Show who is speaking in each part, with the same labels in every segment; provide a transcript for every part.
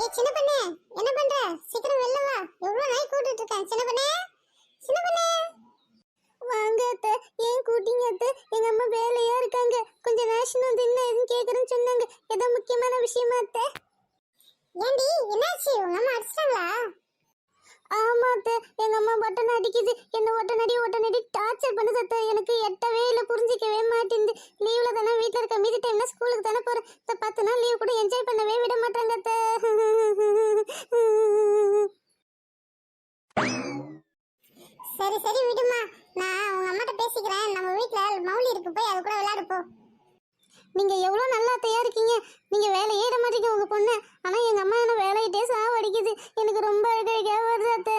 Speaker 1: ஏ சின்ன பண்ணே என்ன பண்ற? சீக்கிரம் வெளில வா. எவ்வளவு நாய் கூட்டிட்டு இருக்கேன் சின்ன பண்ணே? சின்ன பண்ணே? வாங்க அத்த. ஏன் கூட்டிங்க அத்த? எங்க அம்மா வேலையா இருக்காங்க. கொஞ்சம் ரேஷன் வந்து என்ன எதுவும் கேக்குறேன்னு சொன்னாங்க. ஏதோ முக்கியமான விஷயமா அத்த? ஏண்டி என்னாச்சு? உங்க அம்மா அடிச்சிட்டாங்களா? எங்க பட்டன் அடிக்குது. என்ன ஒட்டனடி உடனடி டார்ச்சர் பண்ண சத்த. எனக்கு எட்டவே இல்லை புரிஞ்சிக்கவே மாட்டேங்குது. லீவில் தானே வீட்டில் இருக்க மீதி டைம்ல ஸ்கூலுக்கு தானே போகிறேன் இந்த பத்து நாள் லீவ் கூட என்ஜாய் பண்ணவே விட மாட்டாங்க அத்த. சரி சரி விடுமா. நான் உங்க அம்மாட்ட பேசிக்கிறேன். நம்ம வீட்டில் மௌலி இருக்கு போய் அது கூட விளையாடு போ. நீங்க எவ்வளவு நல்லா தயாரிக்கீங்க? நீங்கள் நீங்க வேலையே இட மாட்டீங்க உங்க பொண்ணு. ஆனா எங்க அம்மா என்ன வேலையிட்டே சாவடிக்குது எனக்கு ரொம்ப அழுகையா வருது அத்தை.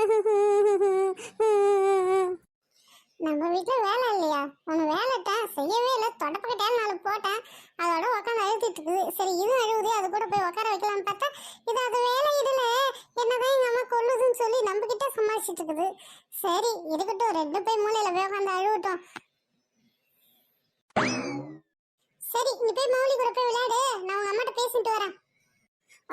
Speaker 1: நம்ம வீட்டில் வேலை இல்லையா? ஒன்று வேலைட்டேன் செய்யவே இல்லை. தொடப்பக்கிட்டேன் நாலு போட்டேன். அதோட உட்காந்து அழுத்திட்டு இருக்குது. சரி இது அழுகுது அது கூட போய் உட்கார வைக்கலாம்னு பார்த்தா இது அது வேலை இதுல என்னதான் எங்க அம்மா கொல்லுதுன்னு சொல்லி நம்ம கிட்ட சமாளிச்சிட்டு இருக்குது. சரி இருக்கட்டும் ரெண்டு போய் மூலையில போய் உட்காந்து அழுகட்டும் சரி நீ போய் மௌலி கூட போய் விளையாடு. நான் உங்க அம்மாட்ட பேசிட்டு வரேன்.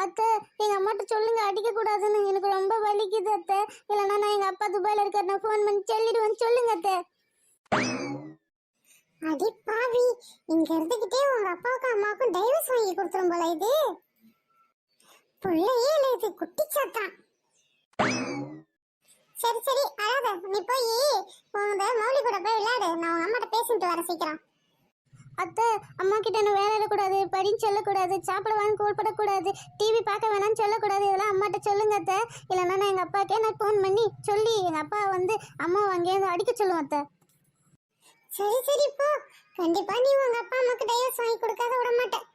Speaker 1: அத்தை எங்க அம்மாட்ட சொல்லுங்க அடிக்க கூடாதுன்னு எனக்கு ரொம்ப வலிக்குது அத்தை. இல்லைன்னா நான் எங்க அப்பா துபாயில இருக்காரு நான் ஃபோன் பண்ணி சொல்லிடுவேன். சொல்லுங்க அத்தை. அடி பாவி இங்க இருந்துகிட்டே உங்க அப்பாவுக்கும் அம்மாவுக்கும் டைவர்ஸ் வாங்கி கொடுத்துரும் போல இது. பிள்ளையே இல்லை இது குட்டி சாத்தான் சரி சரி அழாத நீ போய் உங்க மௌலி கூட போய் விளையாடு. நான் உங்க அம்மாட்ட பேசிட்டு வரேன் சீக்கிரம். அத்தை அம்மா கிட்ட நான் விளையாடக்கூடாது படின்னு சொல்லக்கூடாது சாப்பிட வாங்க கூப்பிடக்கூடாது டிவி பார்க்க வேணாம்னு சொல்லக்கூடாது இதெல்லாம் அம்மாட்ட சொல்லுங்க அத்தை. இல்லைன்னா நான் எங்கள் அப்பாக்கே நான் ஃபோன் பண்ணி சொல்லி எங்கள் அப்பா வந்து அம்மா அங்கேயிருந்து அடிக்க சொல்லுவோம் அத்தை. சரி சரி போ. கண்டிப்பா நீ உங்க அப்பா அம்மாக்கு டைவர்ஸ் வாங்கி கொடுக்காத விட மாட்டேன்.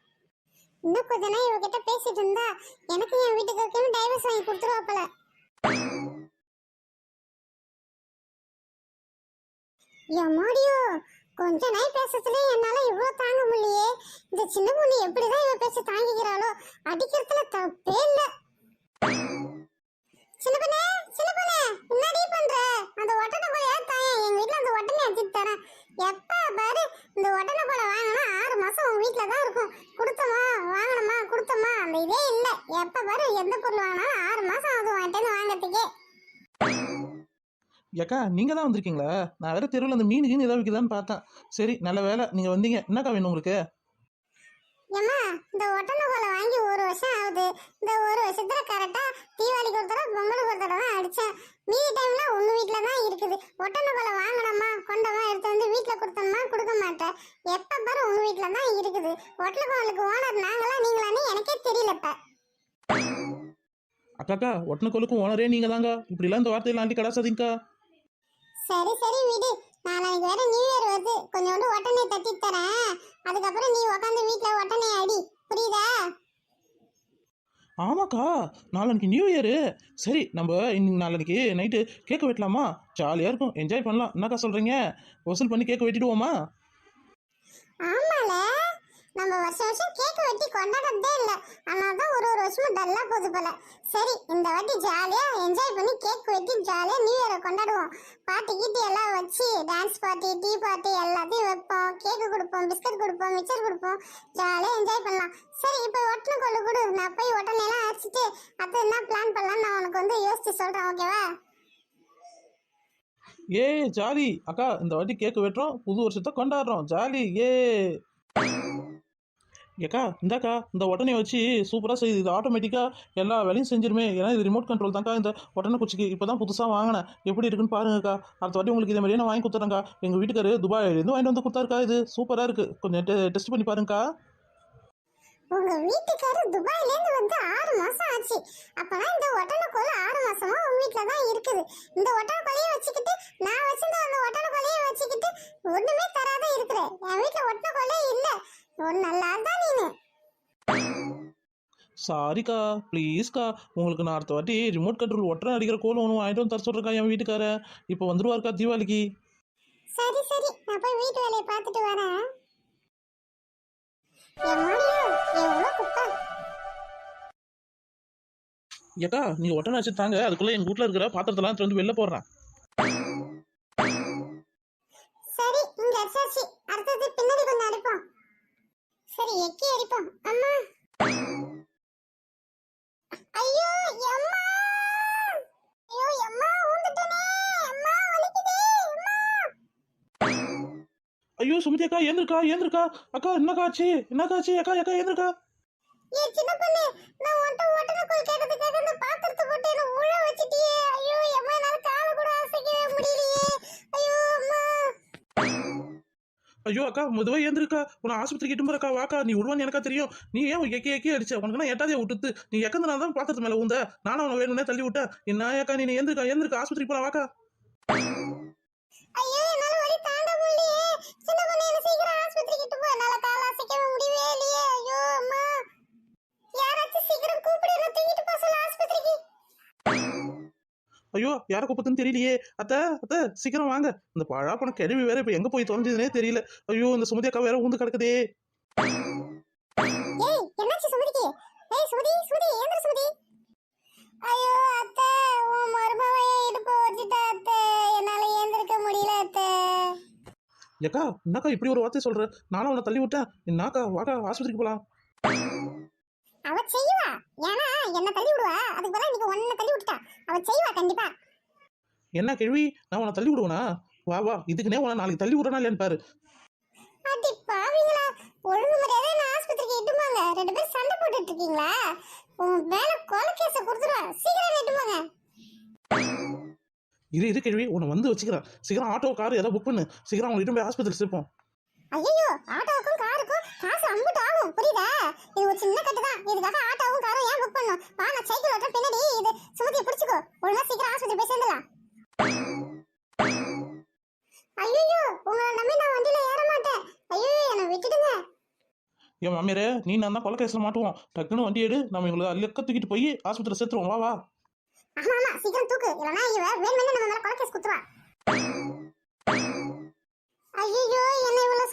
Speaker 1: இன்னும் கொஞ்ச நாள் இவகிட்ட பேசிட்டு இருந்தா எனக்கு என் வீட்டுக்கு டைவர்ஸ் வாங்கி கொடுத்துருவாப்பல. எம்மாடியோ கொஞ்ச நாள் பேசுறதுல என்னால இவ்வளவு தாங்க முடியலையே. இந்த சின்ன பொண்ணு எப்படிதான் இவ பேச தாங்கிக்கிறாளோ அடிக்கிறதுல தப்பே இல்ல. சின்ன பொண்ணே சின்ன பொண்ணு என்னடி பண்ற? அந்த ஒட்டனை போய் தாயேன் எங்க வீட்ல அந்த ஒட்டனை அடிச்சுட்டு தரேன். எப்ப பாரு இந்த ஒட்டனை போல வாங்கினா ஆறு மாசம் உங்க வீட்ல தான் இருக்கும். கொடுத்தோமா? வாங்கணுமா? கொடுத்தோமா? அந்த இதே இல்ல. எப்ப பாரு எந்த பொருள் வாங்கினாலும் ஆறு மாசம் ஆகுது வாங்கிட்டு வாங்கறதுக்கே
Speaker 2: ஏக்கா நீங்கள் தான் வந்திருக்கீங்களா? நான் வேற தெருவில் அந்த மீன் கீன் ஏதாவது விற்குதான்னு பார்த்தேன். சரி நல்ல வேலை. நீங்கள் வந்தீங்க. என்னக்கா வேணும் உங்களுக்கு?
Speaker 1: ஏம்மா இந்த ஒட்டனை கோலை வாங்கி ஒரு வருஷம் ஆகுது. இந்த ஒரு வருஷத்துல கரெக்டா தீபாவளிக்கு ஒரு தடவை பொங்கலுக்கு ஒரு தடவை தான் அடிச்சேன். மீதி டைம்ல உங்க வீட்ல தான் இருக்குது. ஒட்டனை கோலை வாங்கினோமா கொண்டோமா எடுத்து வந்து வீட்ல கொடுத்தோமா கொடுக்க மாட்டேன். எப்ப பாரு உங்க வீட்ல தான் இருக்குது. ஒட்டல கோலுக்கு ஓனர் நாங்களா நீங்களான்னு எனக்கே தெரியல இப்ப.
Speaker 2: அக்காக்கா ஒட்டனக்கோலுக்கும் ஓனரே நீங்கள் தாங்க இப்படிலாம் இந்த வார்த்தையெல்லாம் ஆண்டி கடாசாதீங்கக்கா.
Speaker 1: சரி சரி விடு. நாளைக்கு வேற நியூ இயர் வருது. கொஞ்சோண்டு ஒட்டனை தட்டி தரேன். அதுக்கப்புறம் நீ உட்காந்து வீட்ல ஒட்டனை அடி. புரியுதா?
Speaker 2: ஆமாக்கா நாளைக்கு நியூ இயரு சரி நம்ம இன்னைக்கு நாளைக்கு நைட்டு கேக் வெட்டலாமா? ஜாலியாக இருக்கும். என்ஜாய் பண்ணலாம். என்னக்கா சொல்கிறீங்க வசூல் பண்ணி கேக் வெட்டிடுவோமா?
Speaker 1: ஆமால. நம்ம வருஷம் வருஷம் கேக் வெட்டி கொண்டாடுறதே இல்லை. ஆனால் தான் ஒரு ஒரு வருஷமும் டல்லா போகுது போல. சரி இந்த வாட்டி ஜாலியாக என்ஜாய் பண்ணி கேக் வெட்டி ஜாலியாக நியூ இயரை கொண்டாடுவோம். பாட்டு கீட்டு எல்லாம் வச்சு டான்ஸ் பார்ட்டி டீ பார்ட்டி எல்லாத்தையும் வைப்போம். கேக்கு கொடுப்போம் பிஸ்கட் கொடுப்போம் மிச்சர் கொடுப்போம். ஜாலியாக என்ஜாய் பண்ணலாம். சரி இப்போ ஒட்டனை கொள்ளு கொடு. நான் போய் ஒட்டனை அரைச்சிட்டு அது என்ன பிளான் பண்ணலாம்னு நான் உனக்கு வந்து யோசிச்சு சொல்கிறேன் ஓகேவா
Speaker 2: ஏ ஜாலி. அக்கா இந்த வாட்டி கேக்கு வெட்டுறோம். புது வருஷத்தை கொண்டாடுறோம். ஜாலி. ஏ ஏக்கா இந்தாக்கா இந்த ஒட்டனை வச்சு சூப்பராக செய்யுது இது ஆட்டோமேட்டிக்காக எல்லா வேலையும் செஞ்சிருமே. ஏன்னா இது ரிமோட் கண்ட்ரோல் தான்க்கா இந்த ஒட்டனை குச்சிக்கு. இப்போ தான் புதுசாக வாங்கினேன். எப்படி இருக்குன்னு பாருங்கக்கா. அடுத்த வாட்டி உங்களுக்கு இதே மாதிரியே நான் வாங்கி கொடுத்துறேங்க்கா எங்கள் வீட்டுக்காரு துபாயிலேருந்து வாங்கிட்டு வந்து கொடுத்தாருக்கா இது சூப்பராக இருக்குது கொஞ்சம் டெஸ்ட் பண்ணி பாருங்கக்கா.
Speaker 1: உங்க வீட்டுக்காரு துபாயில இருந்து வந்து ஆறு மாசம் ஆச்சு. அப்பனா இந்த ஒட்டனக்கோல ஆறு மாசமா உங்க வீட்ல தான் இருக்குது. இந்த ஒட்டனக்கோலையே வச்சுக்கிட்டு நான் வச்சிருந்த அந்த ஒட்டனக்கோலையே வச்சுக்கிட்டு ஒண்ணுமே தராத இருக்கிறேன். என் வீட்ல ஒட்டனக்கோலே இல்லை. ஒரு நல்லா தான் நீனு.
Speaker 2: சாரிக்கா ப்ளீஸ்க்கா உங்களுக்கு நான் அடுத்த வாட்டி ரிமோட் கண்ட்ரோல் ஒட்டனை அடிக்கிற கோல் ஒன்று வாங்கிட்டு வந்து தர சொல்கிறேக்கா என் வீட்டுக்காரன் இப்போ வந்துருவாருக்கா தீபாவளிக்கு.
Speaker 1: சரி சரி. நான் போய் வீட்டு வேலையை பார்த்துட்டு வரேன்.
Speaker 2: ஏக்கா நீங்கள் ஒட்டனை வச்சு தாங்க. அதுக்குள்ளே எங்கள் வீட்டில் இருக்கிற பாத்திரத்தெல்லாம் வந்து வெளில போடுறேன்.
Speaker 1: சரி இங்க எக்கி அடிப்போம் அம்மா. ஐயோ அம்மா ஐயோ அம்மா ஊந்துட்டனே. அம்மா வலிக்குதே.
Speaker 2: அம்மா ஐயோ சுமதி அக்கா ஏந்திருக்கா ஏந்திருக்கா. அக்கா என்னக்கா ஆச்சு? என்னக்கா ஆச்சு? அக்கா அக்கா ஏந்திருக்கா?
Speaker 1: ஏ சின்ன பொண்ணு நான் உன்ட்ட ஓட்டன கோல் கேட்டதுக்காக இந்த பா ஐயோ
Speaker 2: அக்கா மெதுவா ஏந்திருக்கா. உன்னை ஆஸ்பத்திரிக்கு இட்டு போறக்கா வாக்கா நீ விடுவான்னு எனக்கா தெரியும். நீ ஏன் எக்கி எக்கி அடிச்ச? உனக்கு எட்டாதே விட்டுத்து நீ எக்கந்தனா தான் பாத்திரத்து மேல உந்த நானும் அவனை வேணும்னே தள்ளி விட்டேன். என்ன அக்கா நீ ஏந்திருக்கா? ஏந்திருக்கா? ஆஸ்பத்திரிக்கு போலாம் வாக்கா.
Speaker 1: ஐயோ
Speaker 2: யார கூப்பத்துன்னு தெரியலையே. அத்தை அத்தை சீக்கிரம் வாங்க. இந்த பழா போன கிழவி வேற இப்ப எங்க போய் தொலைஞ்சதுனே தெரியல. ஐயோ இந்த சுமதி அக்கா வேற ஊந்து கிடக்குதே.
Speaker 1: ஐயோ அத்தை உன் மருமவைய இடுப்பு வச்சுட்டா அத்தை. என்னால ஏந்திருக்க முடியல அத்தை.
Speaker 2: ஏக்கா என்னக்கா இப்படி ஒரு வார்த்தை சொல்ற? நானும் அவனை தள்ளி விட்டேன் என்னக்கா வாக்கா ஆஸ்பத்திரிக்கு போலாம்.
Speaker 1: அவ செய்வா. ஏன்னா என்ன தள்ளி விடுவா. அதுக்கு பதிலா இன்னைக்கு ஒன்ன தள்ளி விட்டுட்டா. அவ செய்வா கண்டிப்பா.
Speaker 2: என்ன கேள்வி நான் உன்னை தள்ளி விடுவேனா? வா வா. இதுக்குனே உன்னை நாளைக்கு தள்ளி விடுறனா இல்லையான்னு பாரு.
Speaker 1: அடி பாவிங்களா ஒழுங்கு மரியாதை நான் ஆஸ்பத்திரிக்கு இட்டுமாங்க ரெண்டு பேரும் சண்டை போட்டுட்டு இருக்கீங்களா? உன் மேல கொலை கேஸ கொடுத்துருவா சீக்கிரம் இட்டுமாங்க
Speaker 2: இரு இரு கேள்வி உன்னை வந்து வச்சுக்கிறேன். சீக்கிரம் ஆட்டோ கார் ஏதோ புக் பண்ணு. சீக்கிரம் அவங்க போய் ஆஸ்பத்திரி சேர்ப்போம்.
Speaker 1: ஐயோ ஆட்டோவுக்கும் காசு அம்புட்டு ஆகும். புரியுதா? இது ஒரு சின்ன கட்டு தான் இதுக்காக ஆட்டோவும் காரும் ஏன் புக் பண்ணும் வா நான் சைக்கிள் ஓட்டுற பின்னாடி இது சுமதியை பிடிச்சிக்கோ. ஒழுங்கா சீக்கிரம் ஆஸ்பத்திரி போய் சேர்ந்துடலாம். ஐயோ உங்களை நம்பி நான் வண்டியில ஏற மாட்டேன். ஐயோ என்னை விட்டுடுங்க.
Speaker 2: என் மாமியாரே நீ நான் தான் கொலை கேஸில் மாட்டுவோம். டக்குன்னு வண்டி எடு. நம்ம இவங்களை அல்லக்க தூக்கிட்டு போய் ஆஸ்பத்திரி சேர்த்துருவோம். வா வா.
Speaker 1: ஆமா ஆமா. சீக்கிரம் தூக்கு. இல்லனா இவ வேணுமென்னு நம்ம மேல கொலை கேஸ் குத்துவா ஐயோ என்னை இவ்வளவு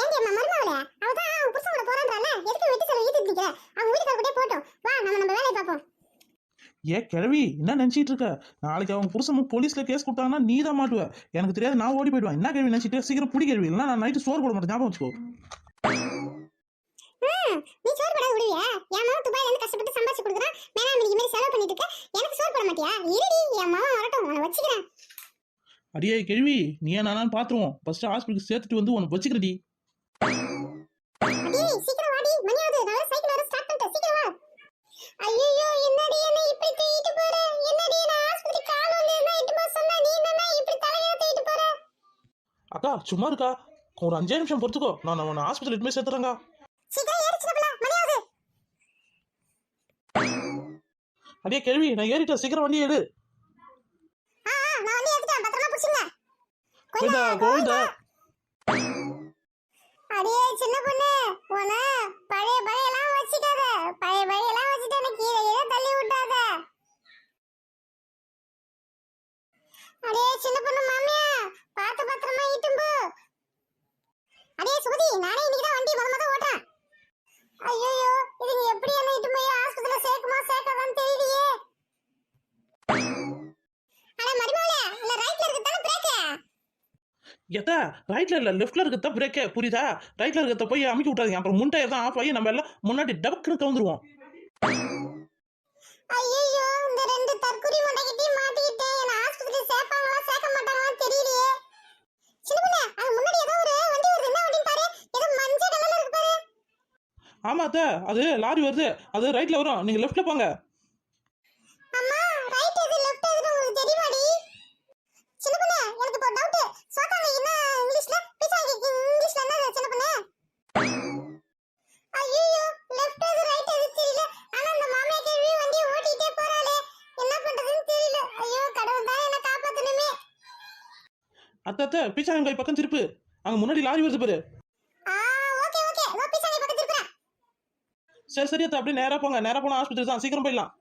Speaker 1: ஏண்டி அம்மா மருமவளே அவ தான் அவன் புருஷன் கூட போறான்றால எதுக்கு வெட்டி செலவு ஈட்டு நிக்கிற? அவங்க வீட்டுக்கார கூட போட்டோம். வா நம்ம நம்ம வேலையை பார்ப்போம்.
Speaker 2: ஏ கிழவி என்ன நினைச்சிட்டு இருக்க? நாளைக்கு அவங்க புருஷன் போலீஸ்ல கேஸ் கொடுத்தாங்கன்னா நீ தான் மாட்டுவ. எனக்கு தெரியாது நான் ஓடி போயிடுவேன். என்ன கேள்வி நினைச்சிட்டு? சீக்கிரம் பிடி கேள்வி இல்லைன்னா நான் நைட்டு சோறு போட மாட்டேன். ஞாபகம் வச்சுக்கோ.
Speaker 1: ம், நீ சோறு போட விடுவியா? என் மாமா துபாயில இருந்து கஷ்டப்பட்டு சம்பாதிச்சு கொடுக்குறான். மேனா இன்னைக்கு மாதிரி செலவு பண்ணிட்டு இருக்க. எனக்கு சோறு போட மாட்டியா? இருடி என் மாமா வரட்டும். உன்னை வச்சுக்கிறேன்.
Speaker 2: அடியே கேள்வி நீ நானான்னு பாத்துருவோம். ஃபர்ஸ்ட் ஹாஸ்பிட்டலுக்கு சேர்த்துட்டு வந்து உனக்கு வச்சுக்கிறடி. அக்கா சும்மா இருக்கா? ஒரு அஞ்சே நிமிஷம் பொறுத்துக்கோ. நான் உன்னை ஹாஸ்பிட்டல் போய் சேர்த்துறேங்க அடியே கேள்வி நான் ஏறிட்டேன் சீக்கிரம் வண்டி
Speaker 1: புடிச்சுங்க
Speaker 2: கோவிந்தா கோவிந்தா.
Speaker 1: அடியே சின்ன பொண்ணு. உன பழைய பழையெல்லாம் வச்சுக்காத. பழைய பழையெல்லாம் வச்சுட்டு எனக்கு கீழே கீழே தள்ளி விட்டாத அடியே சின்ன பொண்ணு மாமியா பார்த்து பத்திரமா இட்டும் போ அடியே சுகதி நானே இன்னைக்கு தான் வண்டி முத முத ஓட்டுறேன் ஐயோ இதுங்க எப்படி என்ன இட்டும் போய் ஆஸ்பத்திரியில சேர்க்குமா சேர்க்காதான்னு தெரியலையே அட மருமகளே இல்ல ரைட்ல இருக்கு தானே பிரேக்கு
Speaker 2: எத்தா? ரைட்ல இல்ல லெஃப்ட்ல இருக்கிறத பிரேக்கே புரியுதா? ரைட்ல இருக்கிறத போய் அமைக்க விட்டாதீங்க. அப்புறம் முன் டயர் தான் ஆஃப் ஆகி நம்ம எல்லாம் முன்னாடி டபக்குன்னு கவுந்துருவோம்.
Speaker 1: ஐயோ இந்த ரெண்டு தற்குறி மண்டைக்கிட்டையும் மாட்டிக்கிட்டேன் என்ன ஆஸ்பத்திரி சேர்ப்பாங்களா சேர்க்க மாட்டாங்களான்னு தெரியலையே. சின்ன பொண்ணு அது முன்னாடி ஏதோ ஒரு வண்டி வருது. என்ன வண்டின்னு பாரு. ஏதோ மஞ்சள் கலர்ல இருக்கு பாரு.
Speaker 2: ஆமா அத்தை. அது லாரி வருது. அது ரைட்ல வரும். நீங்க லெஃப்ட்ல போங்க
Speaker 1: அம்மா ரைட் எது லெஃப்ட் எதுன்னு உங்களுக்கு தெரியுமாடி சின்ன பொண்ணு எனக்கு இப்போ டவுட் சோத்தாங்க என்ன இங்கிலீஷ்ல பீஸா இங்கிலீஷ்ல என்ன சின்ன பொண்ணு ஐயோ லெஃப்ட் எது ரைட் எது தெரியல ஆனா அந்த மாமியா கேள்வி வண்டியை ஓட்டிட்டே போறாளே என்ன பண்றதுன்னு தெரியல ஐயோ கடவுள் தான் என்ன காப்பாத்தணுமே
Speaker 2: அத்தை அத்தை பீச்சாங்கை பக்கம் திருப்பு. அங்க முன்னாடி லாரி வருது பாரு. சரி சரி அத்தை அப்படியே நேரா போங்க. நேரா போனா ஆஸ்பத்திரி தான். சீக்கிரம் போயிடலாம்.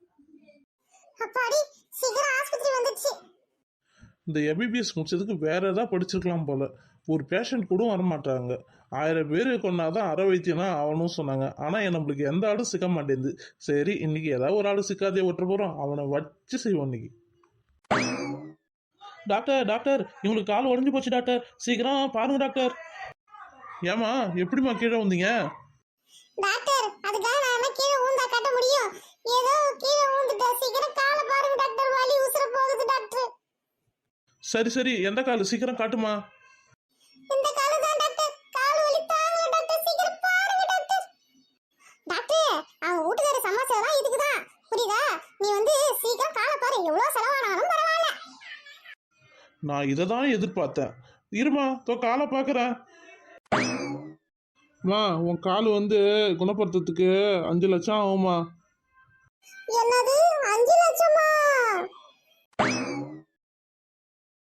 Speaker 1: அப்பாடி சீக்கிரம் ஆஸ்பத்திரி வந்துடுச்சு
Speaker 3: இந்த எபிபிஎஸ் முடிச்சதுக்கு வேற ஏதாவது படிச்சிருக்கலாம் போல. ஒரு பேஷண்ட் கூட வரமாட்டாங்க. ஆயிரம் பேர் கொண்டாதான் அற வைத்தியம்னா அவனும் சொன்னாங்க. ஆனால் நம்மளுக்கு எந்த ஆளும் சிக்க மாட்டேங்குது. சரி இன்னைக்கு ஏதாவது ஒரு ஆள் சிக்காதே ஓட்டுற போகிறோம் அவனை வச்சு செய்வோம் இன்னைக்கு.
Speaker 2: டாக்டர் டாக்டர் இவங்களுக்கு கால் உடஞ்சு போச்சு டாக்டர். சீக்கிரம் பாருங்க டாக்டர்.
Speaker 3: ஏமா எப்படிம்மா கீழே வந்தீங்க?
Speaker 1: டாக்டர் அதுக்காக நான் என்ன கீழே ஊந்தா கட்ட முடியும்? ஏதோ கீழே ஊந்துட்டேன் சீக்கிரம் காலை பாருங்க டாக்டர் வலி உசுர போகுது டாக்டர். சரி சரி எந்த கால்? சீக்கிரம் காட்டுமா? நான் இதை தான் எதிர்பார்த்தேன். இருமா தோ காலை பார்க்குறேன். மா உன் கால் வந்து குணப்படுத்துறதுக்கு அஞ்சு லட்சம் ஆகுமா
Speaker 4: என்ன